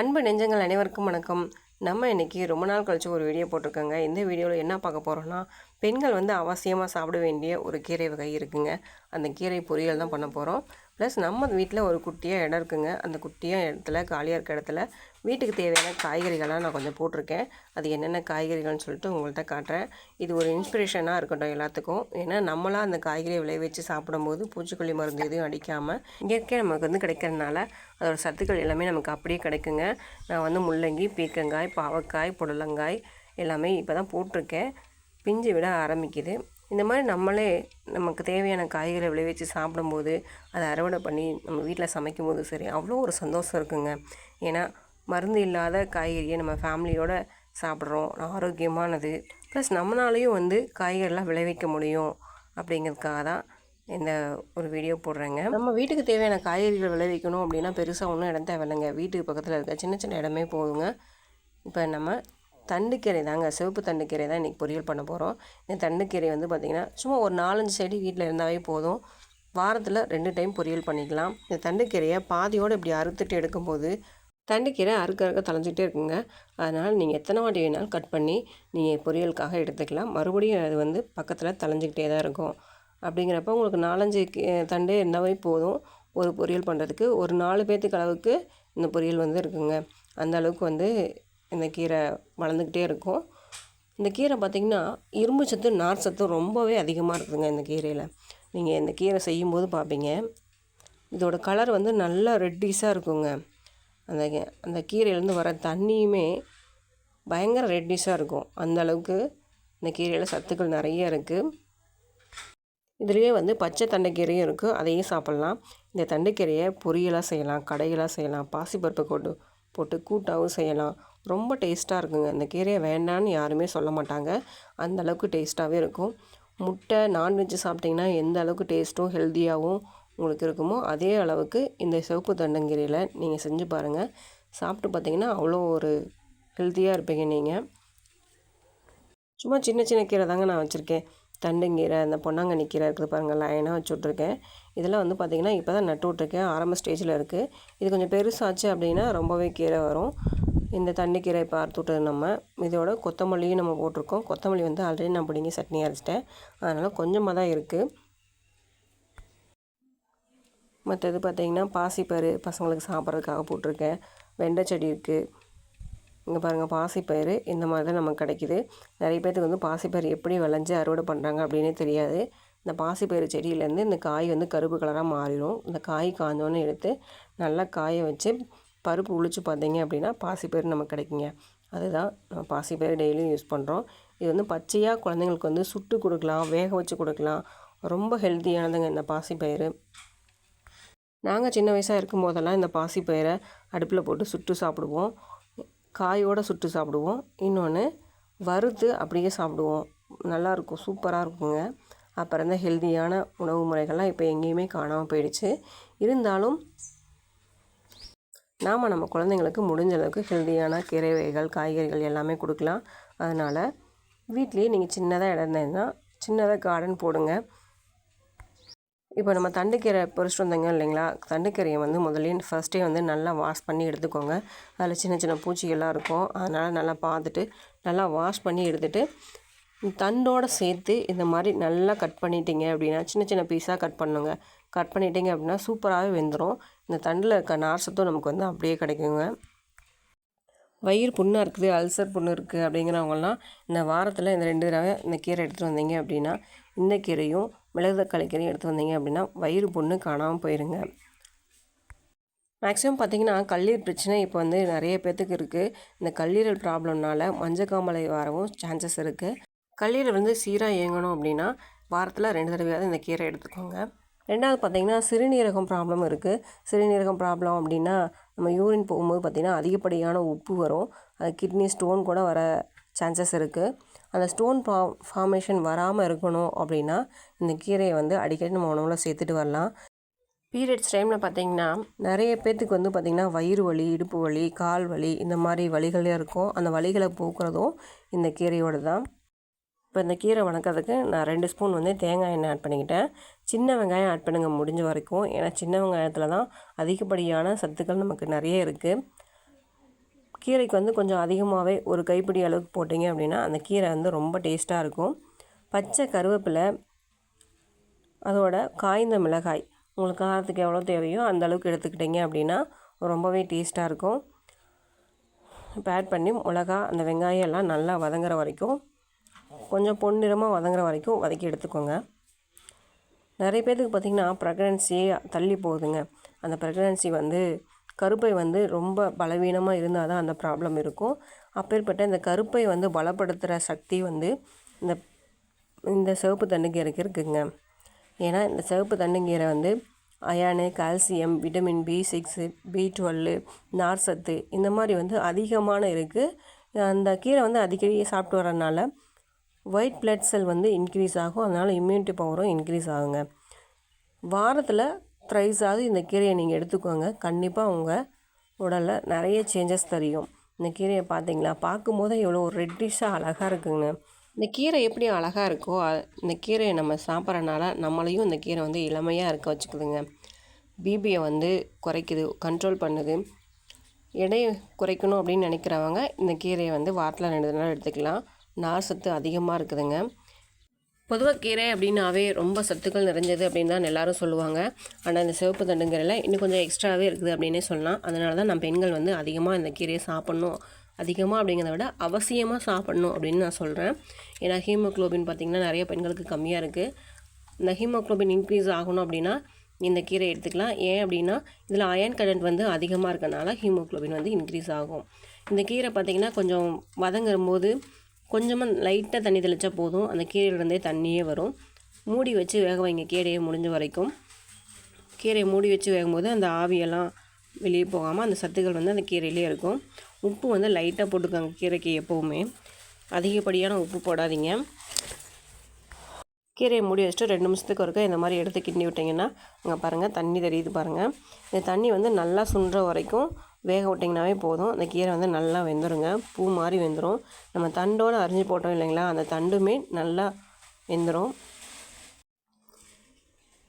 அன்பு நெஞ்சங்கள் அனைவருக்கும் வணக்கம். நம்ம இன்றைக்கி ரொம்ப நாள் கழித்து ஒரு வீடியோ போட்டிருக்கோங்க. இந்த வீடியோவில் என்ன பார்க்க போகிறோன்னா பெண்கள் வந்து அவசியமாக சாப்பிட வேண்டிய ஒரு கீரை வகை இருக்குங்க. அந்த கீரை பொரியல் தான் பண்ண போகிறோம் ப்ளஸ் நம்ம வீட்டில் ஒரு குட்டியாக இடம் இருக்குங்க. அந்த குட்டியாக இடத்துல காலியாக இருக்க இடத்துல வீட்டுக்கு தேவையான காய்கறிகள்லாம் நான் கொஞ்சம் போட்டிருக்கேன். அது என்னென்ன காய்கறிகள்னு சொல்லிட்டு உங்கள்கிட்ட காட்டுறேன். இது ஒரு இன்ஸ்பிரேஷனாக இருக்கட்டும் எல்லாத்துக்கும். ஏன்னா நம்மளாம் அந்த காய்கறியை விளைவிச்சு சாப்பிடும்போது பூச்சிக்கொல்லி மருந்து எதுவும் அடிக்காமல் இயற்கை நமக்கு வந்து கிடைக்கிறதுனால அதோட சத்துக்கள் எல்லாமே நமக்கு அப்படியே கிடைக்குங்க. நான் வந்து முள்ளங்கி பீர்க்கங்காய் பாவக்காய் புடலங்காய் எல்லாமே இப்போ தான் போட்டிருக்கேன். பிஞ்சு விட ஆரம்பிக்குது. இந்த மாதிரி நம்மளே நமக்கு தேவையான காய்கறி விளைவிச்சு சாப்பிடும்போது அதை அறுவடை பண்ணி நம்ம வீட்டில் சமைக்கும் போது சரி அவ்வளோ ஒரு சந்தோஷம் இருக்குங்க. ஏன்னா மருந்து இல்லாத காய்கறியை நம்ம ஃபேமிலியோடு சாப்பிட்றோம். ஆரோக்கியமானது. ப்ளஸ் நம்மளாலையும் வந்து காய்கறிலாம் விளைவிக்க முடியும் அப்படிங்கிறதுக்காக தான் இந்த ஒரு வீடியோ போடுறேங்க. நம்ம வீட்டுக்கு தேவையான காய்கறிகள் விளைவிக்கணும் அப்படின்னா பெருசாக ஒன்றும் இடம் தேவையில்லைங்க. வீட்டுக்கு பக்கத்தில் இருக்க சின்ன சின்ன இடமே போதுங்க. இப்போ நம்ம தண்டுக்கீரை தாங்க சிவப்பு தண்டுக்கீரை தான் இன்றைக்கி பொரியல் பண்ண போகிறோம் இந்த தண்டுக்கீரை வந்து பார்த்திங்கன்னா சும்மா ஒரு நாலஞ்சு செடி வீட்டில் இருந்தாவே போதும். வாரத்தில் ரெண்டு டைம் பொரியல் பண்ணிக்கலாம். இந்த தண்டுக்கீரையை பாதியோடு இப்படி அறுத்துட்டு எடுக்கும்போது தண்டுக்கீரை அறுக்க அறுக்க தலைஞ்சிட்டே இருக்குங்க. அதனால் நீங்கள் எத்தனை வாட்டி வேணாலும் கட் பண்ணி நீங்கள் பொரியலுக்காக எடுத்துக்கலாம். மறுபடியும் அது வந்து பக்கத்தில் தலைஞ்சிக்கிட்டே தான் இருக்கும். அப்படிங்கிறப்ப உங்களுக்கு நாலஞ்சு தண்டே இருந்தாவே போதும். ஒரு பொரியல் பண்ணுறதுக்கு ஒரு நாலு பேர்த்துக்கு அளவுக்கு இந்த பொரியல் வந்து இருக்குங்க. அந்த அளவுக்கு வந்து இந்த கீரை வளர்ந்துக்கிட்டே இருக்கும். இந்த கீரை பார்த்திங்கன்னா இரும்பு சத்து நார் சத்து ரொம்பவே அதிகமாக இருக்குதுங்க இந்த கீரையில். நீங்கள் இந்த கீரை செய்யும்போது பார்ப்பீங்க இதோட கலர் வந்து நல்லா ரெட்டிஸாக இருக்குங்க. அந்த அந்த கீரையிலேருந்து வர தண்ணியுமே பயங்கர ரெட்டிஸாக இருக்கும். அந்த அளவுக்கு இந்த கீரையில் சத்துக்கள் நிறைய இருக்குது இதுலேயே வந்து பச்சை தண்டைக்கீரையும் இருக்குது அதையும் சாப்பிட்லாம். இந்த தண்டைக்கீரையை பொரியலாக செய்யலாம் கடைகளாக செய்யலாம் பாசிப்பருப்பு கொண்டு போட்டு கூட்டாகவும் செய்யலாம். ரொம்ப டேஸ்ட்டாக இருக்குங்க. இந்த கீரையை வேண்டான்னு யாருமே சொல்ல மாட்டாங்க. அந்த அளவுக்கு டேஸ்ட்டாகவே இருக்கும். முட்டை நான்வெஜ்ஜு சாப்பிட்டிங்கன்னா எந்த அளவுக்கு டேஸ்ட்டும் ஹெல்த்தியாகவும் உங்களுக்கு இருக்குமோ அதே அளவுக்கு இந்த சிவப்பு தண்டங்கீரையில் நீங்கள் செஞ்சு பாருங்கள் சாப்பிட்டு பார்த்தீங்கன்னா அவ்வளோ ஒரு ஹெல்த்தியாக இருப்பீங்க நீங்கள் சும்மா சின்ன சின்ன கீரை தாங்க நான் வச்சுருக்கேன். தண்டுங்கீரை அந்த பொன்னாங்கண்ணி கீரை இருக்குது பாருங்கள் லைனாக வச்சு விட்ருக்கேன் இதெல்லாம் வந்து பார்த்திங்கன்னா இப்போ தான் நட்டு விட்ருக்கேன் ஆரம்ப ஸ்டேஜில் இருக்குது இது கொஞ்சம் பெருசாச்சு அப்படின்னா ரொம்பவே கீரை வரும். இந்த தண்ணிக்கீரை இப்போ அறுத்து விட்டது நம்ம. இதோட கொத்தமல்லியும் நம்ம போட்டிருக்கோம். கொத்தமல்லி வந்து ஆல்ரெடி நான் பிடிங்கி சட்னி அரைச்சிட்டேன். அதனால் கொஞ்சமாக தான் இருக்குது மற்றது பார்த்திங்கன்னா பாசிப்பயிறு பசங்களுக்கு சாப்பிட்றதுக்காக போட்டிருக்கேன். வெண்டை செடி இருக்குது இங்கே பாருங்கள் பாசிப்பயிறு இந்த மாதிரி தான் நமக்கு கிடைக்கிது. நிறைய பேர்த்துக்கு வந்து பாசிப்பயிறு எப்படி விளைஞ்சி அறுவடை பண்ணுறாங்க அப்படின்னே தெரியாது. இந்த பாசிப்பயிறு செடியிலேருந்து இந்த காய் வந்து கருப்பு கலராக மாறிடும். இந்த காய் காஞ்சோன்னு எடுத்து நல்லா காய வச்சு பருப்பு உளிச்சு பார்த்தீங்க அப்படின்னா பாசிப்பயிறு நமக்கு கிடைக்குங்க. அதுதான் நம்ம பாசிப்பயிறு டெய்லியும் யூஸ் பண்ணுறோம் இது வந்து பச்சையாக குழந்தைங்களுக்கு வந்து சுட்டு கொடுக்கலாம் வேக வச்சு கொடுக்கலாம். ரொம்ப ஹெல்த்தியானதுங்க இந்த பாசிப்பயிறு. நாங்கள் சின்ன வயசாக இருக்கும் போதெல்லாம் இந்த பாசிப்பயிரை அடுப்பில் போட்டு சுட்டு சாப்பிடுவோம். காயோடு சுட்டு சாப்பிடுவோம். இன்னொன்று வறுத்து அப்படியே சாப்பிடுவோம். நல்லாயிருக்கும் சூப்பராக இருக்குங்க. அப்புறம் தான் ஹெல்த்தியான உணவு முறைகள்லாம் இப்போ எங்கேயுமே காணாமல் போயிடுச்சு. இருந்தாலும் நாம் நம்ம குழந்தைங்களுக்கு முடிஞ்ச அளவுக்கு ஹெல்த்தியான கீரை வகைகள் காய்கறிகள் எல்லாமே கொடுக்கலாம். அதனால் வீட்லேயே நீங்கள் சின்னதாக இடம் இருந்ததுன்னா சின்னதாக கார்டன் போடுங்க. இப்போ நம்ம தண்டுக்கீரை பொறிச்சிட்டு வந்தோங்க இல்லைங்களா? தண்டுக்கீரையை வந்து முதலே ஃபஸ்ட்டே வந்து நல்லா வாஷ் பண்ணி எடுத்துக்கோங்க. அதில் சின்ன சின்ன பூச்சிகள்லாம் இருக்கும். அதனால் நல்லா பார்த்துட்டு நல்லா வாஷ் பண்ணி எடுத்துகிட்டு தண்டோடு சேர்த்து இந்த மாதிரி நல்லா கட் பண்ணிட்டீங்க அப்படின்னா சின்ன சின்ன பீஸாக கட் பண்ணுங்க. கட் பண்ணிட்டீங்க அப்படின்னா சூப்பராகவே வெந்துடும் இந்த தண்டில் இருக்க நார்சத்தும் நமக்கு வந்து அப்படியே கிடைக்குங்க. வயிறு புண்ணாக இருக்குது அல்சர் புண்ணு இருக்குது அப்படிங்கிறவங்கலாம் இந்த வாரத்தில் இந்த ரெண்டு தடவை இந்த கீரை எடுத்துகிட்டு வந்தீங்க அப்படின்னா இந்த கீரையும் மிளகு தக்காளி எடுத்து வந்தீங்க அப்படின்னா வயிறு புண்ணு காணாமல் போயிருங்க. மேக்ஸிமம் பார்த்திங்கன்னா கல்லீர் பிரச்சனை இப்போ வந்து நிறைய பேர்த்துக்கு இருக்குது இந்த கல்லீரல் ப்ராப்ளம்னால மஞ்சக்காமலை வரவும் சான்சஸ் இருக்குது கல்லீரல் வந்து சீராக இயங்கணும் அப்படின்னா வாரத்தில் ரெண்டு தடவையாவது இந்த கீரை எடுத்துக்கோங்க. ரெண்டாவது பார்த்திங்கன்னா சிறுநீரகம் ப்ராப்ளம் இருக்குது சிறுநீரகம் ப்ராப்ளம் அப்படின்னா நம்ம யூரின் போகும்போது பார்த்திங்கன்னா அதிகப்படியான உப்பு வரும். அது கிட்னி ஸ்டோன் கூட வர சான்சஸ் இருக்குது அந்த ஸ்டோன் ஃபா ஃபார்மேஷன் வராமல் இருக்கணும் அப்படின்னா இந்த கீரையை வந்து அடிக்கடி நம்ம உணவில் சேர்த்துட்டு வரலாம். பீரியட்ஸ் டைமில் பார்த்திங்கன்னா நிறைய பேர்த்துக்கு வந்து பார்த்திங்கன்னா வயிறு வலி இடுப்பு வலி கால் வலி இந்த மாதிரி வலிகளே இருக்கும். அந்த வலிகளை போக்குறதும் இந்த கீரையோடு தான் இப்போ இந்த கீரை வணக்கிறதுக்கு நான் ரெண்டு ஸ்பூன் வந்து தேங்காய் எண்ணெய் ஆட் பண்ணிக்கிட்டேன். சின்ன வெங்காயம் ஆட் பண்ணுங்க முடிஞ்ச வரைக்கும். ஏன்னா சின்ன வெங்காயத்தில் தான் அதிகப்படியான சத்துக்கள் நமக்கு நிறைய இருக்குது கீரைக்கு வந்து கொஞ்சம் அதிகமாகவே ஒரு கைப்பிடி அளவுக்கு போட்டிங்க அப்படின்னா அந்த கீரை வந்து ரொம்ப டேஸ்ட்டாக இருக்கும். பச்சை கருவேப்பிலை அதோட காய்ந்த மிளகாய் உங்களுக்கு காரத்துக்கு எவ்வளோ தேவையோ அந்த அளவுக்கு எடுத்துக்கிட்டிங்க அப்படின்னா ரொம்பவே டேஸ்ட்டாக இருக்கும். இப்போ ஆட் பண்ணி மிளகா அந்த வெங்காயம் எல்லாம் நல்லா வதங்குற வரைக்கும் கொஞ்சம் பொன்னிறமாக வதங்குற வரைக்கும் வதக்கி எடுத்துக்கோங்க. நிறைய பேர்த்துக்கு பார்த்திங்கன்னா ப்ரெக்னன்சியே தள்ளி போகுதுங்க. அந்த ப்ரெக்னன்சி வந்து கருப்பை வந்து ரொம்ப பலவீனமாக இருந்தால் தான் அந்த ப்ராப்ளம் இருக்கும். அப்பேற்பட்ட இந்த கருப்பை வந்து பலப்படுத்துகிற சக்தி வந்து இந்த இந்த சிவப்பு தண்ணுக்கீரைக்கு இருக்குங்க. ஏன்னா இந்த சிவப்பு தண்ணுக்கீரை வந்து iron calcium vitamin B six B twelve நார் சத்து இந்த மாதிரி வந்து அதிகமான இருக்குது அந்த கீரை வந்து அடிக்கடி சாப்பிட்டு வரனால ஒயிட் பிளட் செல் வந்து இன்க்ரீஸ் ஆகும். அதனால் இம்யூனிட்டி பவரும் இன்க்ரீஸ் ஆகுங்க. வாரத்தில் த்ரைஸாவது இந்த கீரையை நீங்கள் எடுத்துக்கோங்க. கண்டிப்பாக உங்கள் உடலில் நிறைய சேஞ்சஸ் தெரியும். இந்த கீரையை பார்த்தீங்களா? பார்க்கும்போதே எவ்வளோ ரெட்டிஷாக அழகாக இருக்குங்க. இந்த கீரை எப்படி அழகாக இருக்கோ இந்த கீரையை நம்ம சாப்பிட்றனால நம்மளையும் இந்த கீரை வந்து இளமையாக இருக்க வச்சுக்குதுங்க. பிபியை வந்து குறைக்குது கண்ட்ரோல் பண்ணுது. எடையை குறைக்கணும் அப்படின்னு நினைக்கிறவங்க இந்த கீரையை வந்து வாரத்தில் ரெண்டு நாள் எடுத்துக்கலாம். நார் சத்து அதிகமாக இருக்குதுங்க. பொதுவாக கீரை அப்படின்னாவே ரொம்ப சத்துக்கள் நிறைஞ்சது அப்படின்னு தான் எல்லாரும் சொல்லுவாங்க. ஆனால் இந்த சிவப்பு தண்டுங்கிறல இன்னும் கொஞ்சம் எக்ஸ்ட்ராவே இருக்குது அப்படின்னே சொல்லலாம். அதனால தான் நம்ம பெண்கள் வந்து அதிகமாக இந்த கீரையை சாப்பிட்ணும். அதிகமாக அப்படிங்கிறத விட அவசியமாக சாப்பிட்ணும் அப்படின்னு நான் சொல்கிறேன் ஏன்னா ஹீமோக்ளோபின் பார்த்திங்கன்னா நிறைய பெண்களுக்கு கம்மியாக இருக்குது இந்த ஹீமோக்ளோபின் இன்க்ரீஸ் ஆகணும் அப்படின்னா இந்த கீரை எடுத்துக்கலாம். ஏன் அப்படின்னா இதில் அயன் கண்டென்ட் வந்து அதிகமாக இருக்கனால ஹீமோக்ளோபின் வந்து இன்க்ரீஸ் ஆகும். இந்த கீரை பார்த்திங்கன்னா கொஞ்சம் வதங்கும் போது கொஞ்சமாக லைட்டாக தண்ணி தெளித்தா போதும். அந்த கீரையிலேருந்தே தண்ணியே வரும். மூடி வச்சு வேக வைங்க. கீரையை முடிஞ்ச வரைக்கும். கீரையை மூடி வச்சு வேகும்போது அந்த ஆவியெல்லாம் வெளியே போகாமல் அந்த சத்துக்கள் வந்து அந்த கீரையிலே இருக்கும். உப்பு வந்து லைட்டாக போட்டுக்கோங்க. கீரைக்கு எப்போவுமே. அதிகப்படியான உப்பு போடாதீங்க. கீரையை மூடி வச்சுட்டு ரெண்டு நிமிஷத்துக்கு ஒருக்கா இந்த மாதிரி எடுத்து கிண்டி விட்டிங்கன்னா அங்கே பாருங்கள் தண்ணி தெரியுது பாருங்கள் இந்த தண்ணி வந்து நல்லா சுன்ற வரைக்கும் வேக விட்டிங்கனாவே போதும். அந்த கீரை வந்து நல்லா வெந்துருங்க. பூ மாதிரி வெந்துடும் நம்ம தண்டோடு அரிஞ்சு போட்டோம் இல்லைங்களா? அந்த தண்டுமே நல்லா வெந்துடும்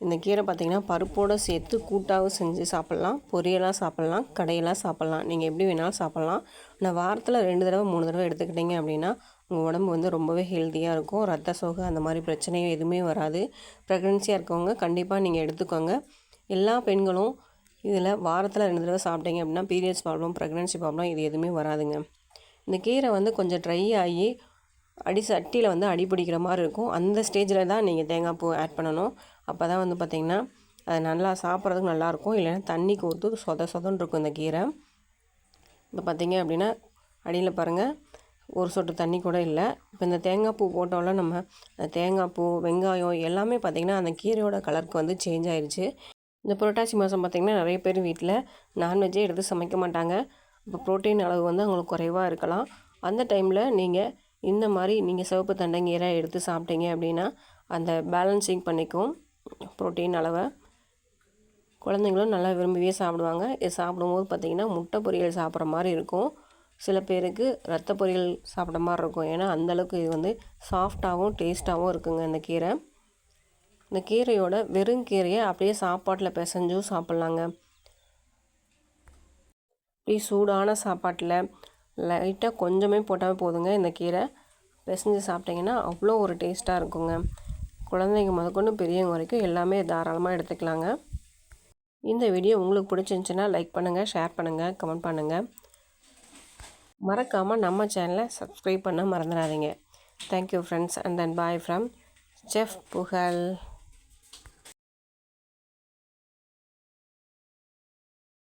இந்த கீரை பார்த்திங்கன்னா பருப்போடு சேர்த்து கூட்டாகவும் செஞ்சு சாப்பிட்லாம். பொரியலாக சாப்பிட்லாம். கடையெல்லாம் சாப்பிட்லாம். நீங்கள் எப்படி வேணாலும் சாப்பிட்லாம். ஆனால் வாரத்தில் ரெண்டு தடவை மூணு தடவை எடுத்துக்கிட்டிங்க அப்படின்னா உங்கள் உடம்பு வந்து ரொம்பவே ஹெல்த்தியாக இருக்கும். ரத்த சோகை அந்த மாதிரி பிரச்சனையும் எதுவுமே வராது. ப்ரெக்னென்சியாக இருக்கவங்க கண்டிப்பாக நீங்கள் எடுத்துக்கோங்க. எல்லா பெண்களும் இதில் வாரத்தில் ரெண்டு தடவை சாப்பிட்டீங்க அப்படின்னா பீரியட்ஸ் ப்ராப்ளம் ப்ரெக்னென்சி ப்ராப்ளம் இது எதுவுமே வராதுங்க. இந்த கீரை வந்து கொஞ்சம் ட்ரை ஆகி அடி சட்டியில் வந்து அடி பிடிக்கிற மாதிரி இருக்கும். அந்த ஸ்டேஜில் தான் நீங்கள் தேங்காய் பூ ஆட் பண்ணணும். அப்போ தான் வந்து பார்த்திங்கன்னா அது நல்லா சாப்பிட்றதுக்கு நல்லாயிருக்கும் இல்லைன்னா தண்ணி கோர்த்து சொத சொதன்னு இருக்கும் இந்த கீரை. இப்போ பார்த்திங்க அப்படின்னா அடியில் பாருங்கள் ஒரு சொட்டு தண்ணி கூட இல்லை. இப்போ இந்த தேங்காய் பூ போட்டோம்ல நம்ம தேங்காய் பூ வெங்காயம் எல்லாமே பார்த்திங்கன்னா அந்த கீரையோட கலருக்கு வந்து சேஞ்ச் ஆயிடுச்சு இந்த புரட்டாசி மாதம் பார்த்திங்கன்னா நிறைய பேர் வீட்டில் நான்வெஜ்ஜே எடுத்து சமைக்க மாட்டாங்க. இப்போ ப்ரோட்டீன் அளவு வந்து அவங்களுக்கு குறைவாக இருக்கலாம். அந்த டைமில் நீங்கள் இந்த மாதிரி நீங்கள் சிவப்பு தண்டங்கீரை எடுத்து சாப்பிட்டீங்க அப்படின்னா அந்த பேலன்சிங் பண்ணிக்கும் ப்ரோட்டீன் அளவை. குழந்தைங்களும் நல்லா விரும்பியே சாப்பிடுவாங்க. இது சாப்பிடும்போது பார்த்திங்கன்னா முட்டை பொரியல் சாப்பிட்ற மாதிரி இருக்கும். சில பேருக்கு ரத்த பொரியல் சாப்பிட்ற மாதிரி இருக்கும். ஏன்னா அந்தளவுக்கு இது வந்து சாஃப்டாகவும் டேஸ்ட்டாகவும் இருக்குங்க இந்த கீரை. இந்த கீரையோட வெறும் கீரையை அப்படியே சாப்பாட்டில் பிசைஞ்சும் சாப்பிட்லாங்க. இப்படி சூடான சாப்பாட்டில் லைட்டாக கொஞ்சமே போட்டால் போதுங்க. இந்த கீரை பிசைஞ்சு சாப்பிட்டிங்கன்னா அவ்வளோ ஒரு டேஸ்ட்டாக இருக்குங்க. குழந்தைங்க முதற்கொண்டு பெரியவங்க வரைக்கும் எல்லாமே தாராளமாக எடுத்துக்கலாங்க. இந்த வீடியோ உங்களுக்கு பிடிச்சிருந்துச்சின்னா லைக் பண்ணுங்கள் ஷேர் பண்ணுங்கள் கமெண்ட் பண்ணுங்கள் மறக்காமல் நம்ம சேனலை சப்ஸ்கிரைப் பண்ண மறந்துடாதீங்க. Thank you friends and then bye from chef Pugazh